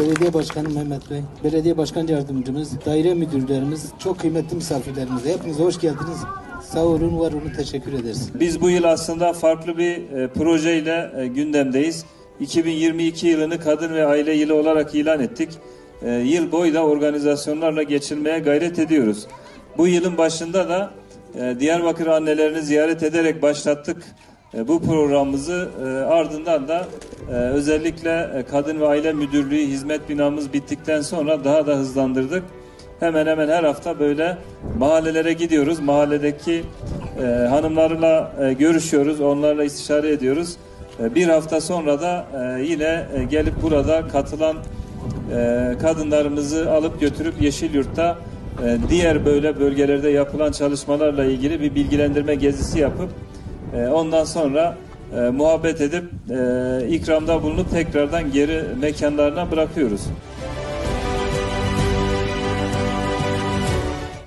Belediye Başkanı Mehmet Bey, Belediye Başkan Yardımcımız, daire müdürlerimiz, çok kıymetli misafirlerimiz. Hepinize hoş geldiniz. Sağ olun, var olun, teşekkür ederiz. Biz bu yıl aslında farklı bir e, projeyle e, gündemdeyiz. 2022 yılını kadın ve aile yılı olarak ilan ettik. E, yıl boyu da organizasyonlarla geçirmeye gayret ediyoruz. Bu yılın başında da e, Diyarbakır annelerini ziyaret ederek başlattık bu programımızı. E, ardından da e, özellikle e, Kadın ve Aile Müdürlüğü hizmet binamız bittikten sonra daha da hızlandırdık. Hemen hemen her hafta böyle mahallelere gidiyoruz. Mahalledeki e, hanımlarla e, görüşüyoruz, onlarla istişare ediyoruz. E, bir hafta sonra da e, yine e, gelip burada katılan e, kadınlarımızı alıp götürüp Yeşilyurt'ta e, diğer böyle bölgelerde yapılan çalışmalarla ilgili bir bilgilendirme gezisi yapıp e, ondan sonra e, muhabbet edip e, ikramda bulunup tekrardan geri mekanlarına bırakıyoruz.